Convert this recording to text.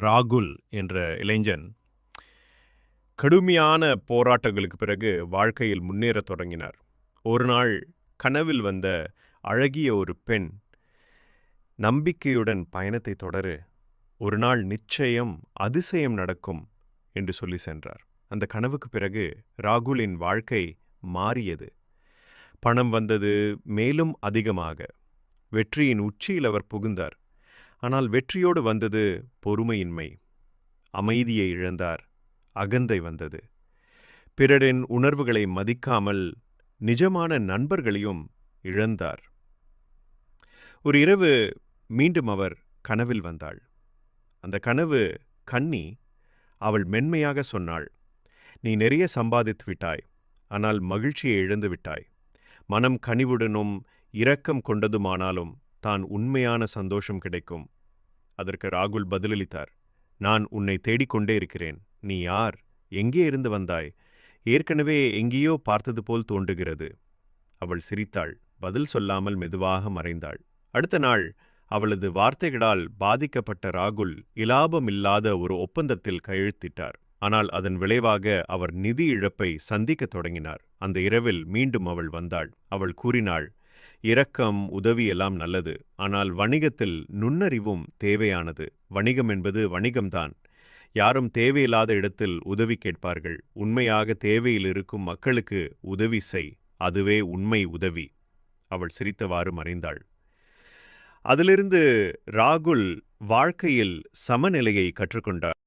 ராகுல் என்ற இளைஞன் கடுமையான போராட்டங்களுக்கு பிறகு வாழ்க்கையில் முன்னேறத் தொடங்கினார். ஒரு நாள் கனவில் வந்த அழகிய ஒரு பெண் நம்பிக்கையுடன் பயணத்தை தொடரு ஒரு நாள் நிச்சயம் அதிசயம் நடக்கும் என்று சொல்லி சென்றார். அந்த கனவுக்கு பிறகு ராகுலின் வாழ்க்கை மாறியது. பணம் வந்தது மேலும் அதிகமாக. வெற்றியின் உச்சியில் அவர் புகுந்தார். ஆனால் வெற்றியோடு வந்தது பொறுமையின்மை. அமைதியை இழந்தார். அகந்தை வந்தது. பிறரின் உணர்வுகளை மதிக்காமல் நிஜமான நண்பர்களையும் இழந்தார். ஒரு இரவு மீண்டும் அவர் கனவில் வந்தாள். அந்த கனவு கன்னி அவள் மென்மையாக சொன்னாள். நீ நிறைய சம்பாதித்து விட்டாய். ஆனால் மகிழ்ச்சியை இழந்து விட்டாய். மனம் கனிவுடனும் இரக்கம் கொண்டதுமானாலும் தான் உண்மையான சந்தோஷம் கிடைக்கும். அதற்கு ராகுல் பதிலளித்தார். நான் உன்னை தேடிக்கொண்டே இருக்கிறேன். நீ யார்? எங்கே இருந்து வந்தாய்? ஏற்கனவே எங்கேயோ பார்த்தது போல் தோன்றுகிறது. அவள் சிரித்தாள். பதில் சொல்லாமல் மெதுவாக மறைந்தாள். அடுத்த நாள் அவளது வார்த்தைகளால் பாதிக்கப்பட்ட ராகுல் இலாபமில்லாத ஒரு ஒப்பந்தத்தில் கையெழுத்திட்டார். ஆனால் அதன் விளைவாக அவர் நிதி இழப்பை சந்திக்கத் தொடங்கினார். அந்த இரவில் மீண்டும் அவள் வந்தாள். அவள் கூறினாள் இரக்கம் உதவி எல்லாம் நல்லது. ஆனால் வணிகத்தில் நுண்ணறிவும் தேவையானது. வணிகம் என்பது வணிகம்தான். யாரும் தேவையில்லாத இடத்தில் உதவி கேட்பார்கள். உண்மையாக தேவையில் இருக்கும் மக்களுக்கு உதவி செய். அதுவே உண்மை உதவி. அவள் சிரித்தவாறு மறைந்தாள். அதிலிருந்து ராகுல் வாழ்க்கையில் சமநிலையை கற்றுக்கொண்டார்.